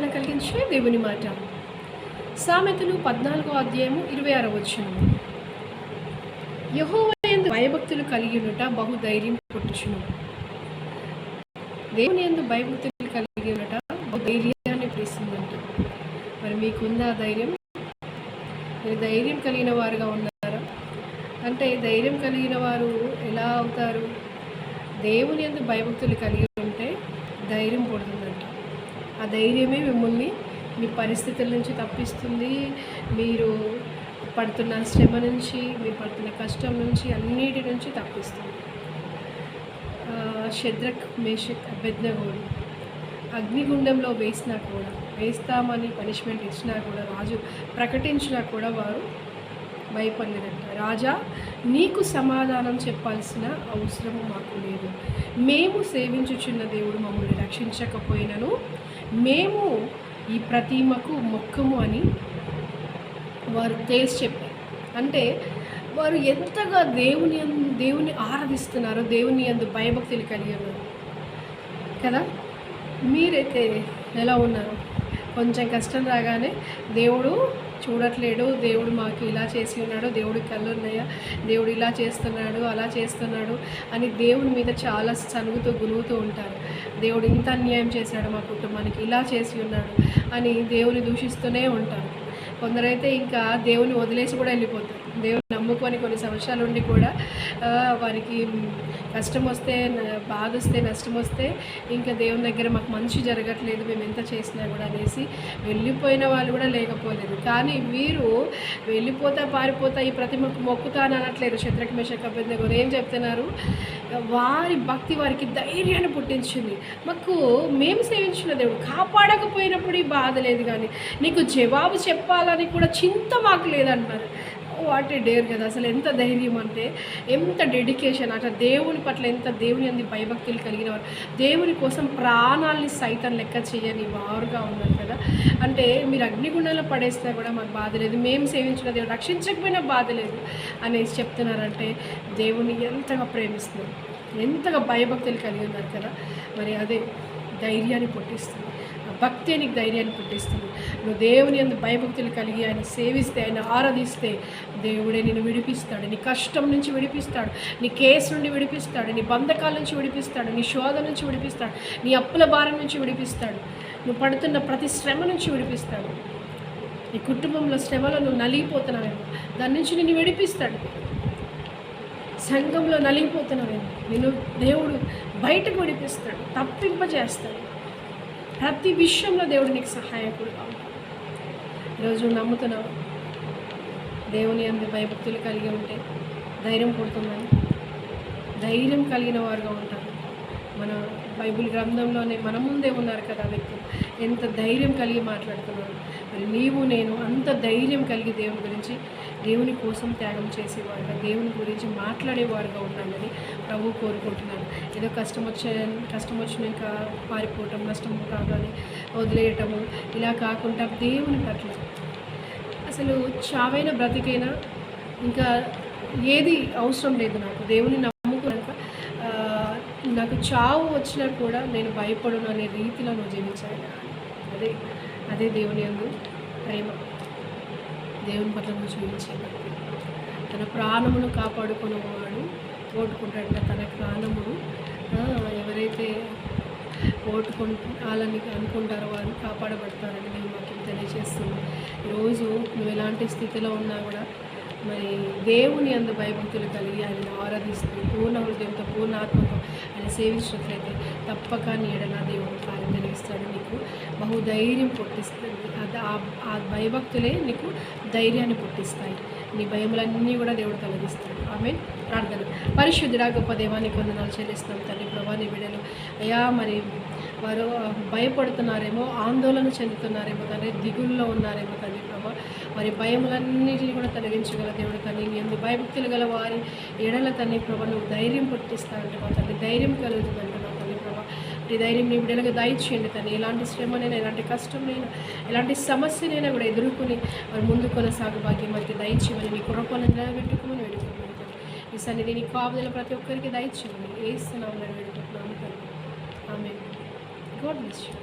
సమాధానం కలిగించే దేవుని మాట. సామెతలు పద్నాలుగో అధ్యాయము ఇరవై ఆరో వచ్చును యహోవయందు భయభక్తులు కలిగి ఉన్నట బహు ధైర్యం పుట్టుచును. దేవుని ఎందు భయభక్తులు కలిగి ఉన్నట బహు ధైర్యాన్ని మరి మీకుందా ధైర్యం? మీరు ధైర్యం కలిగిన వారుగా ఉన్నారా? అంటే ధైర్యం కలిగిన వారు ఎలా అవుతారు? దేవుని ఎందు భయభక్తులు కలిగి ఉంటే ధైర్యం పుడుతుందంట. ఆ ధైర్యమే మిమ్మల్ని మీ పరిస్థితుల నుంచి తప్పిస్తుంది. మీరు పడుతున్న శ్రమ నుంచి మీరు పడుతున్న కష్టం నుంచి అన్నిటి నుంచి తప్పిస్తుంది. శద్రక్ మేషక్ అభ్యర్థగోడు. అగ్నిగుండంలో వేసినా కూడా వేస్తామని పనిష్మెంట్ ఇచ్చినా కూడా రాజు ప్రకటించినా కూడా వారు భయపడలేదంట. రాజా నీకు సమాధానం చెప్పాల్సిన అవసరం మాకు లేదు. మేము సేవించుచున్న దేవుడు మమ్మల్ని రక్షించకపోయినను మేము ఈ ప్రతిమకు మొక్కము అని వారు తేల్చి చెప్పారు. అంటే వారు ఎంతగా దేవుని దేవుని ఆరాధిస్తున్నారో దేవుని అందు భయభక్తులు కలిగి ఉన్నారు. కదా? మీరైతే ఎలా ఉన్నారు? కొంచెం కష్టం రాగానే దేవుడు చూడట్లేడు దేవుడు మాకు ఇలా చేసి ఉన్నాడు దేవుడి కళ్ళు ఉన్నాయా దేవుడు ఇలా చేస్తున్నాడు అలా చేస్తున్నాడు అని దేవుని మీద చాలా చనుగుతూ గునుగుతూ ఉంటారు. దేవుడు ఇంత అన్యాయం చేశాడు మా కుటుంబానికి ఇలా చేసి ఉన్నాడు అని దేవుని దూషిస్తూనే ఉంటారు. కొందరైతే ఇంకా దేవుని వదిలేసి కూడా వెళ్ళిపోతారు. దేవుడు నమ్ముకొని కొన్ని సంవత్సరాలు ఉండి కూడా వారికి కష్టం వస్తే బాధ వస్తే నష్టం వస్తే ఇంకా దేవుని దగ్గర మాకు మంచి జరగట్లేదు మేము ఎంత చేసినా కూడా అనేసి వెళ్ళిపోయిన వాళ్ళు కూడా లేకపోలేదు. కానీ వీరు వెళ్ళిపోతా పారిపోతా ఈ ప్రతిమకు మొక్కుతా అని అనట్లేదు శత్రుఘ్మేష కూడా ఏం చెప్తున్నారు? వారి భక్తి వారికి ధైర్యాన్ని పుట్టించింది. మాకు మేము సేవించిన దేవుడు కాపాడకపోయినప్పుడు ఈ బాధ లేదు కానీ నీకు జవాబు చెప్పాలని కూడా చింత మాకు లేదంటున్నారు. వాట్ ఏ డేర్ కదా. అసలు ఎంత ధైర్యం అంటే ఎంత డెడికేషన్ అట్లా దేవుని పట్ల ఎంత దేవుని అంది భయభక్తులు కలిగిన వారు దేవుని కోసం ప్రాణాలని సైతం లెక్క చేయని వారుగా ఉన్నారు కదా. అంటే మీరు అగ్నిగుండంలో పడేసినా కూడా మాకు బాధ లేదు. మేము సేవించిన దేవుడు రక్షించకపోయినా బాధ లేదు అనేసి చెప్తున్నారంటే దేవుని ఎంతగా ప్రేమిస్తున్నారు ఎంతగా భయభక్తులు కలిగి ఉన్నారు కదా. మరి అదే ధైర్యాన్ని పుట్టిస్తుంది భక్తి నీకు ధైర్యాన్ని పుట్టిస్తుంది. నువ్వు దేవుని అందు భయభక్తులు కలిగి ఆయన సేవిస్తే ఆయన ఆరాధిస్తే దేవుడే నిన్ను విడిపిస్తాడు. నీ కష్టం నుంచి విడిపిస్తాడు. నీ కేసు నుండి విడిపిస్తాడు. నీ బంధకాల నుంచి విడిపిస్తాడు. నీ శోధ నుంచి విడిపిస్తాడు. నీ అప్పుల భారం నుంచి విడిపిస్తాడు. నువ్వు పడుతున్న ప్రతి శ్రమ నుంచి విడిపిస్తాడు. నీ కుటుంబంలో శ్రమలో నువ్వు నలిగిపోతున్నావేమో. దాని నుంచి నిన్ను విడిపిస్తాడు. సంఘంలో నలిగిపోతున్నావేమో. నిన్ను దేవుడు బయటకు విడిపిస్తాడు. తప్పింపజేస్తాడు. ప్రతి విషయంలో దేవుడు నీకు సహాయకుడుగా ఉంటాడు ఈరోజు నమ్ముతున్నావు దేవుని అందు భయభక్తులు కలిగి ఉంటే ధైర్యం పుడుతుందని. ధైర్యం కలిగిన వారుగా ఉంటారు. మన బైబిల్ గ్రంథంలోనే మన ముందే ఉన్నారు కదా వ్యక్తి. వ్యక్తులు ఎంత ధైర్యం కలిగి మాట్లాడుతున్నారు. మరి నీవు నేను అంత ధైర్యం కలిగి దేవుని గురించి దేవుని కోసం త్యాగం చేసేవాడుగా దేవుని గురించి మాట్లాడేవారుగా ఉండాలని ప్రభు కోరుకుంటున్నాను. ఏదో కష్టం వచ్చే కష్టం వచ్చినాక పారిపోవటం నష్టం కాగానే వదిలేయటము ఇలా కాకుండా దేవుని పట్ల. అసలు చావైన బ్రతికైనా ఇంకా ఏది అవసరం లేదు నాకు. దేవుని నమ్ముకున్నాక నాకు చావు వచ్చినా కూడా నేను భయపడను అనే రీతిలో నువ్వు జీవించాలి. అదే అదే దేవుని అందు ప్రేమ. దేవుని పట్ల నువ్వు చూపించాలి తన ప్రాణమును కాపాడుకునేవాడు ఓటుకుంటాడంట. తన ప్రాణమును ఎవరైతే ఓటుకొని వాళ్ళని అనుకుంటారో వారు కాపాడబడతారని నేను మాకు తెలియజేస్తుంది. ఈరోజు నువ్వు ఎలాంటి స్థితిలో ఉన్నా కూడా మరి దేవుని అందు భయభక్తులు కలిగి ఆయన ఆరాధిస్తూ పూర్ణ హృదయంతో పూర్ణ ఆత్మతో ఆయన సేవించినట్లయితే తప్పక నీడ దేవుడు కార్యం జరిగిస్తాడు. నీకు బహుధైర్యం పుట్టిస్తుంది. అది ఆ- ఆ భయభక్తులే నీకు ధైర్యాన్ని పుట్టిస్తాయి. నీ భయములన్నీ కూడా దేవుడు తొలగిస్తాడు. ఆమె ప్రార్థన. పరిశుద్ధుడా గొప్ప దేవాన్ని కొందనాలు చెల్లిస్తాం తల్లి ప్రభా నీ బిడ్డలు అయ్యా మరి వారు భయపడుతున్నారేమో ఆందోళన చెందుతున్నారేమో తండ్రి దిగుల్లో ఉన్నారేమో తండ్రి ప్రభా. మరి భయములన్నిటిని కూడా తొలగించగల దేవుడు తల్లి. ఎందు భయభక్తులు గల వారి ఎడల తల్లి ప్రభా నువ్వు ధైర్యం పుట్టిస్తానంటే మా ధైర్యం కలుగుతుందంటే మా తల్లి ప్రభా. ఈ ధైర్యం నీ బిడ్డలకు దయచేయండి తను ఎలాంటి శ్రమనైనా ఎలాంటి కష్టమైనా ఎలాంటి సమస్యనైనా కూడా ఎదుర్కొని మరి ముందు కొనసాగు భాగ్యం వారికి దయచేయమని మీ కృపలను నిలబెట్టుకోమని వేడుకున్నాను ఈ సన్నిధిని కాపుదల ప్రతి ఒక్కరికి దయచేయండి ఏ ఇస్తున్నామని వేడుకుంటున్నాము ఆమె గాడ్ బ్లెస్ యూ.